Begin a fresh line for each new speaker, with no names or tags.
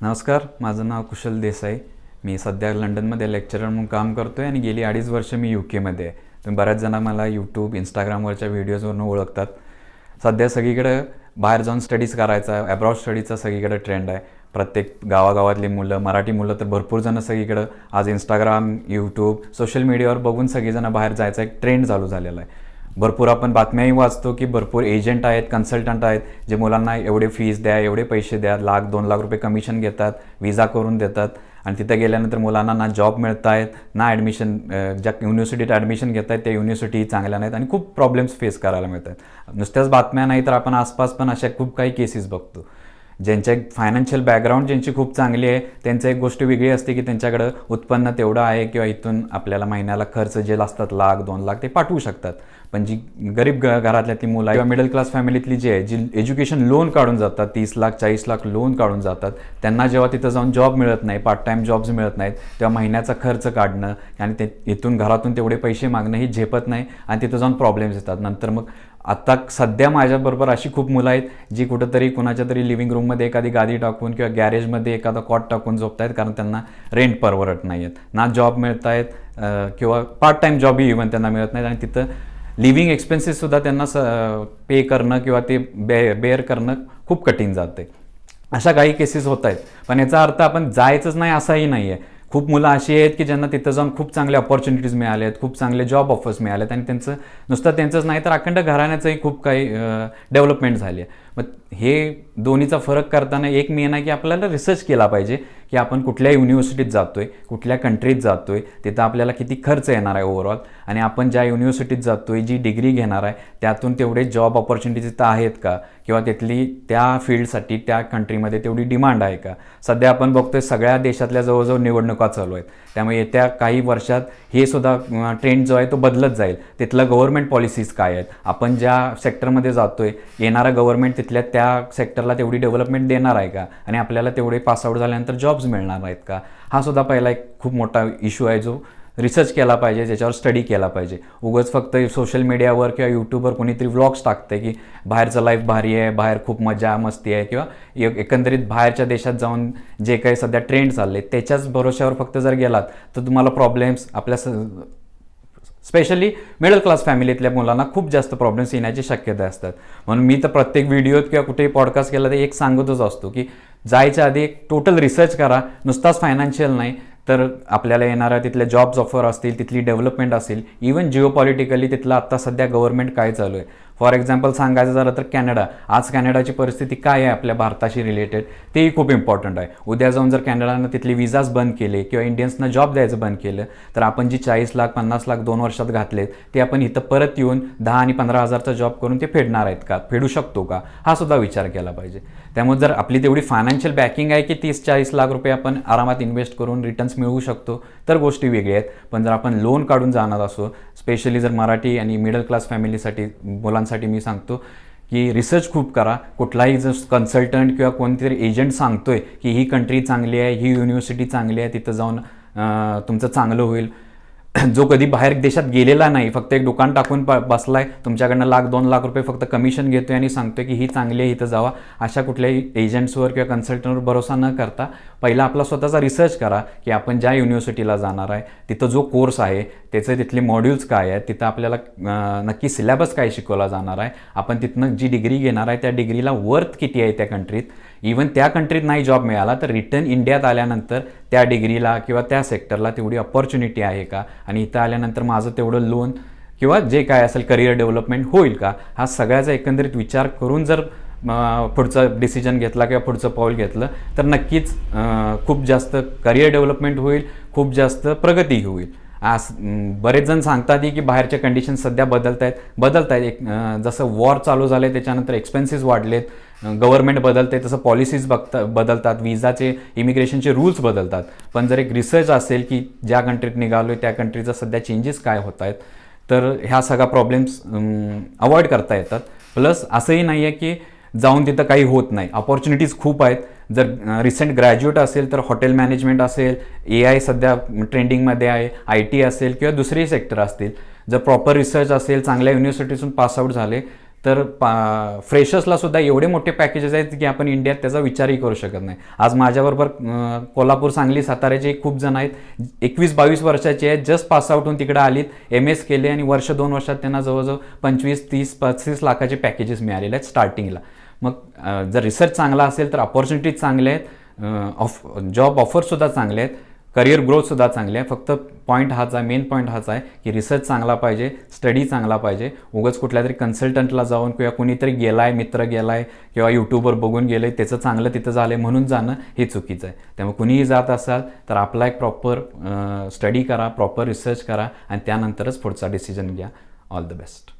नमस्कार माझं नाव कुशल देसाई. मी सध्या लंडनमध्ये लेक्चरर म्हणून काम करतो आहे आणि गेली अडीच वर्ष मी यू केमध्ये आहे. तुम्ही बऱ्याच जणं मला यूट्यूब इंस्टाग्रामवरच्या व्हिडिओजवरून ओळखतात. सध्या सगळीकडे बाहेर जाऊन स्टडीज करायचा ॲब्रॉड स्टडीचा सगळीकडे ट्रेंड आहे. प्रत्येक गावागावातली मुलं मराठी मुलं तर भरपूर जणं सगळीकडं. आज इंस्टाग्राम यूट्यूब सोशल मीडियावर बघून सगळेजणं बाहेर जायचा एक ट्रेंड चालू झालेला आहे. भरपूर आपण बातम्याही वाचतो की भरपूर एजंट आहेत कन्सल्टंट आहेत जे मुलांना एवढे फीज द्या एवढे पैसे द्या लाख दोन लाख रुपये कमिशन घेतात विजा करून देतात. आणि तिथे गेल्यानंतर मुलांना ना जॉब मिळत आहेत ना ॲडमिशन ज्या युनिव्हर्सिटीत ॲडमिशन घेत आहेत त्या युनिव्हर्सिटी चांगल्या नाहीत आणि खूप प्रॉब्लेम्स फेस करायला मिळतात नुसत्याच बातम्या नाही तर आपण आसपास पण अशा खूप काही केसेस बघतो. ज्यांच्या एक फायनान्शियल बॅकग्राऊंड ज्यांची खूप चांगली आहे त्यांचं एक गोष्ट वेगळी असते की त्यांच्याकडं उत्पन्न तेवढं आहे किंवा इथून आपल्याला महिन्याला खर्च जे असतात लाख दोन लाख ते पाठवू शकतात. पण जी गरीब घरातल्या घरातल्यातली मुलं किंवा मिडल क्लास फॅमिलीतली जी आहे जी एज्युकेशन लोन काढून जातात तीस लाख चाळीस लाख लोन काढून जातात त्यांना जेव्हा तिथं जाऊन जॉब मिळत नाही पार्ट टाईम जॉब्स मिळत नाहीत तेव्हा महिन्याचा खर्च काढणं आणि ते इथून घरातून तेवढे पैसे मागणं ही झेपत नाही आणि तिथं जाऊन प्रॉब्लेम्स येतात. नंतर मग आता सध्या माझ्याबरोबर अशी खूप मुलं आहेत जी कुठंतरी कुणाच्या तरी लिव्हिंग रूममध्ये एखादी गादी टाकून किंवा गॅरेजमध्ये एखादा कॉट टाकून झोपत आहेत कारण त्यांना रेंट परवडत नाही आहेत ना जॉब मिळत आहेत किंवा पार्ट टाईम जॉबही इव्हन त्यांना मिळत नाहीत आणि तिथं लिव्हिंग एक्सपेन्सेससुद्धा त्यांना स पे करणं किंवा ते बे बेअर करणं खूप कठीण जाते अशा काही केसेस होत आहेत पण याचा अर्थ आपण जायचंच नाही असाही नाही आहे खूप मुलं अशी आहेत की ज्यांना तिथं जाऊन खूप चांगले ऑपॉर्च्युनिटीज मिळाले आहेत खूप चांगले जॉब ऑफर्स मिळाले आहेत आणि त्यांचं नुसतं त्यांचंच नाही तर अखंड घराण्याचंही खूप काही डेव्हलपमेंट झाली आहे. मग हे दोन्हीचा फरक करताना एक मेन आहे की आपल्याला रिसर्च केला पाहिजे की आपण कुठल्या युनिव्हर्सिटीत आहे कुठल्या कंट्रीत जातो आहे तिथं आपल्याला किती खर्च येणार आहे ओव्हरऑल आणि आपण ज्या युनिव्हर्सिटीत आहे जी डिग्री घेणार आहे त्यातून तेवढे जॉब ऑपॉर्च्युनिटीज तिथं आहेत का? किंवा तिथली त्या फील्डसाठी त्या कंट्रीमध्ये तेवढी डिमांड आहे का? सध्या आपण बघतोय सगळ्या देशातल्या जवळजवळ निवडणुका चालू आहेत. त्यामुळे येत्या काही वर्षात हे सुद्धा ट्रेंड जो आहे तो बदलत जाईल. तिथलं गव्हर्नमेंट पॉलिसीज काय आहेत? आपण ज्या सेक्टरमध्ये जातो आहे येणारा गव्हर्नमेंट तिथल्या त्या सेक्टरला तेवढी डेव्हलपमेंट देणार आहे का? आणि आपल्याला तेवढे पासआउट झाल्यानंतर जॉब्स मिळणार आहेत का? हा सुद्धा पहिला एक खूप मोठा इश्यू आहे जो रिसर्च केला पाहिजे ज्याच्यावर स्टडी केला पाहिजे. उगाच फक्त सोशल मीडियावर किंवा यूट्यूबवर कोणीतरी व्लॉग्स टाकते की बाहेरचं लाईफ भारी आहे बाहेर खूप मजा मस्ती आहे किंवा एक- एकंदरीत बाहेरच्या देशात जाऊन जे काही सध्या ट्रेंड चालले त्याच्याच भरोश्यावर फक्त जर गेलात तर तुम्हाला प्रॉब्लेम्स आपल्या स स्पेशली मिडल क्लास फॅमिलीतल्या मुलांना खूप जास्त प्रॉब्लेम्स येण्याची शक्यता असतात. म्हणून मी तर प्रत्येक व्हिडिओत किंवा कुठेही पॉडकास्ट केला तर एक सांगतच असतो की जायच्या आधी एक टोटल रिसर्च करा. नुसताच फायनान्शियल नाही तर आपल्याला येणाऱ्या तिथल्या जॉब्स ऑफर असतील तिथली डेव्हलपमेंट असेल. इवन जिओ पॉलिटिकली तिथलं आत्ता सध्या गव्हर्नमेंट काय चालू आहे? फॉर एक्झाम्पल सांगायचं झालं तर कॅनडा. आज कॅनडाची परिस्थिती काय आहे आपल्या भारताशी रिलेटेड तेही खूप इम्पॉर्टंट आहे. उद्या जाऊन जर कॅनडानं तिथली विजाच बंद केले किंवा इंडियन्सना जॉब द्यायचं बंद केलं तर आपण जी चाळीस लाख पन्नास लाख दोन वर्षात घातलेत ते आपण इथं परत येऊन दहा आणि पंधरा हजारचा जॉब करून ते फेडणार आहेत का? फेडू शकतो का? हा सुद्धा विचार केला पाहिजे. त्यामुळे जर आपली तेवढी फायनान्शियल बॅकिंग आहे की तीस चाळीस लाख रुपये आपण आरामात इन्व्हेस्ट करून रिटर्न्स मिळवू शकतो तर गोष्टी वेगळ्या आहेत. पण जर आपण लोन काढून जाणार असो स्पेशली जर मराठी आणि मिडल क्लास फॅमिलीसाठी मुलांसाठी मी सांगतो की रिसर्च खूप करा. कुठलाही जर कन्सल्टंट किंवा कोणतरी एजंट सांगतोय की ही कंट्री चांगली आहे ही युनिव्हर्सिटी चांगली आहे तिथं जाऊन तुमचं चांगलं होईल. जो कधी बाहेर देशात गेलेला नाही फक्त एक दुकान टाकून प बसलाय तुमच्याकडनं लाख दोन लाख रुपये फक्त कमिशन घेतोय आणि सांगतोय की ही चांगली आहे इथं जावा. अशा कुठल्याही एजंट्सवर किंवा कन्सल्टंटवर भरोसा न करता पहिला आपला स्वतःचा रिसर्च करा की आपण ज्या युनिव्हर्सिटीला जाणार आहे तिथं जो कोर्स आहे त्याचे तिथले मॉड्यूल्स काय आहेत तिथं आपल्याला नक्की सिलेबस काय शिकवला जाणार आहे आपण तिथनं जी डिग्री घेणार आहे त्या डिग्रीला वर्थ किती आहे त्या कंट्रीत इवन त्या कंट्रीत नाही जॉब मिळाला तर रिटर्न इंडियात आल्यानंतर त्या डिग्रीला किंवा त्या सेक्टरला तेवढी ऑपॉर्च्युनिटी आहे का? आणि इथं आल्यानंतर माझं तेवढं लोन किंवा जे काय असेल करिअर डेव्हलपमेंट होईल का? हा सगळ्याचा एकंदरीत विचार करून जर पुढचं डिसिजन घेतला किंवा पुढचं पाऊल घेतलं तर नक्कीच खूप जास्त करिअर डेव्हलपमेंट होईल खूप जास्त प्रगती होईल. आज बरेच जण सांगतात की बाहेरच्या कंडिशन सध्या बदलत आहेत बदलत आहेत एक जसं वॉर चालू झाले त्याच्यानंतर एक्सपेन्सेस वाढलेत. गव्हर्नमेंट बदलते तसं पॉलिसीज बघता बदलतात. विजाचे इमिग्रेशनचे रूल्स बदलतात. पण जर एक रिसर्च असेल की ज्या कंट्रीत निघालो आहे त्या कंट्रीचा सध्या चेंजेस काय होत आहेत तर ह्या सगळ्या प्रॉब्लेम्स अवॉइड करता येतात. प्लस असंही नाही आहे की जाऊन तिथं काही होत नाही. ऑपॉर्च्युनिटीज खूप आहेत. जर रिसेंट ग्रॅज्युएट असेल तर हॉटेल मॅनेजमेंट असेल ए आय सध्या ट्रेंडिंगमध्ये आहे आय टी असेल किंवा दुसरे सेक्टर असतील. जर प्रॉपर रिसर्च असेल चांगल्या युनिव्हर्सिटीतून पासआउट झाले तर पा फ्रेशर्सला सुद्धा एवढे मोठे पॅकेजेस आहेत की आपण इंडियात त्याचा विचारही करू शकत नाही. आज माझ्याबरोबर कोल्हापूर सांगली साताऱ्याचे खूप जण आहेत. एकवीस बावीस वर्षाचे आहेत. जस्ट पासआउट होऊन तिकडे आलीत. एम एस केले आणि वर्ष दोन वर्षात त्यांना जवळजवळ पंचवीस तीस पस्तीस लाखाचे पॅकेजेस मिळालेले आहेत स्टार्टिंगला मग जर रिसर्च चांगला असेल तर अपॉर्च्युनिटीज चांगल्या आहेत. ऑफ जॉब ऑफरसुद्धा चांगले आहेत. करिअर ग्रोथसुद्धा चांगली आहे. फक्त पॉईंट हाच आहे मेन पॉईंट हाच आहे की रिसर्च चांगला पाहिजे स्टडी चांगला पाहिजे. उगाच कुठल्या तरी कन्सल्टंटला जाऊन किंवा कुणीतरी गेलाय मित्र गेला आहे किंवा यूट्यूबवर बघून गेलं आहे त्याचं चांगलं तिथं झालं आहे म्हणून जाणं हे चुकीचं आहे. त्यामुळे कुणीही जात असाल तर आपला एक प्रॉपर स्टडी करा प्रॉपर रिसर्च करा आणि त्यानंतरच पुढचा डिसिजन घ्या. All the best